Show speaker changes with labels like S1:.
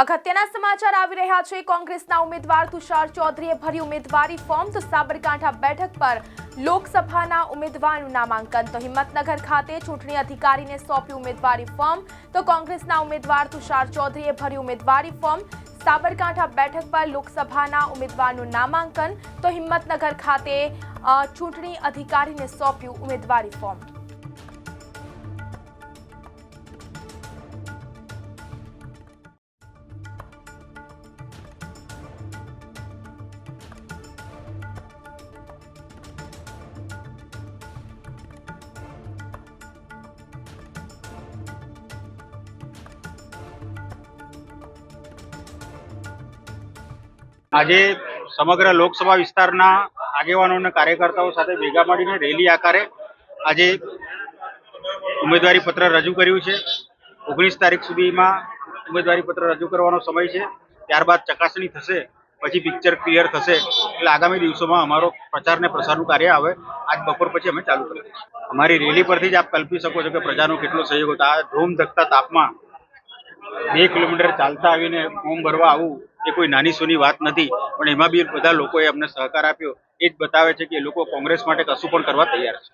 S1: અગત્યના સમાચાર આવી રહ્યા છે. કોંગ્રેસના ઉમેદવાર તુષાર ચૌધરીએ ભર્યું ઉમેદવારી ફોર્મ તો સાબરકાંઠા બેઠક પર લોકસભાના ઉમેદવારનું નામાંકન. તો હિંમતનગર ખાતે ચૂંટણી અધિકારીને સોંપ્યું ઉમેદવારી ફોર્મ. તો કોંગ્રેસના ઉમેદવાર તુષાર ચૌધરીએ ભર્યું ઉમેદવારી ફોર્મ. સાબરકાંઠા બેઠક પર લોકસભાના ઉમેદવારનું નામાંકન. તો હિંમતનગર ખાતે ચૂંટણી અધિકારીને સોંપ્યું ઉમેદવારી ફોર્મ.
S2: આજે સમગ્ર લોકસભા વિસ્તારના આગેવાનો અને કાર્યકર્તાઓ સાથે ભેગા મળીને રેલી આકારે આજે ઉમેદવારી પત્ર રજૂ કર્યું છે. ઓગણીસ તારીખ સુધીમાં ઉમેદવારી પત્ર રજૂ કરવાનો સમય છે. ત્યારબાદ ચકાસણી થશે, પછી પિક્ચર ક્લિયર થશે, એટલે આગામી દિવસોમાં અમારો પ્રચાર ને પ્રસારનું કાર્ય આવે. આજ બપોર પછી અમે ચાલુ કરી દઈશું અમારી રેલી પરથી જ આપ કલ્પી શકો છો કે પ્રજાનો કેટલો સહયોગ હતો. આ ધૂમ ધકતા તાપમાં બે કિલોમીટર ચાલતા આવીને ફોર્મ ભરવા આવવું એ કોઈ નાની સુની વાત નથી. પણ એમાં બી બધા લોકોએ અમને સહકાર આપ્યો. એ જ બતાવે છે કે લોકો કોંગ્રેસ માટે કશું પણ કરવા તૈયાર છે.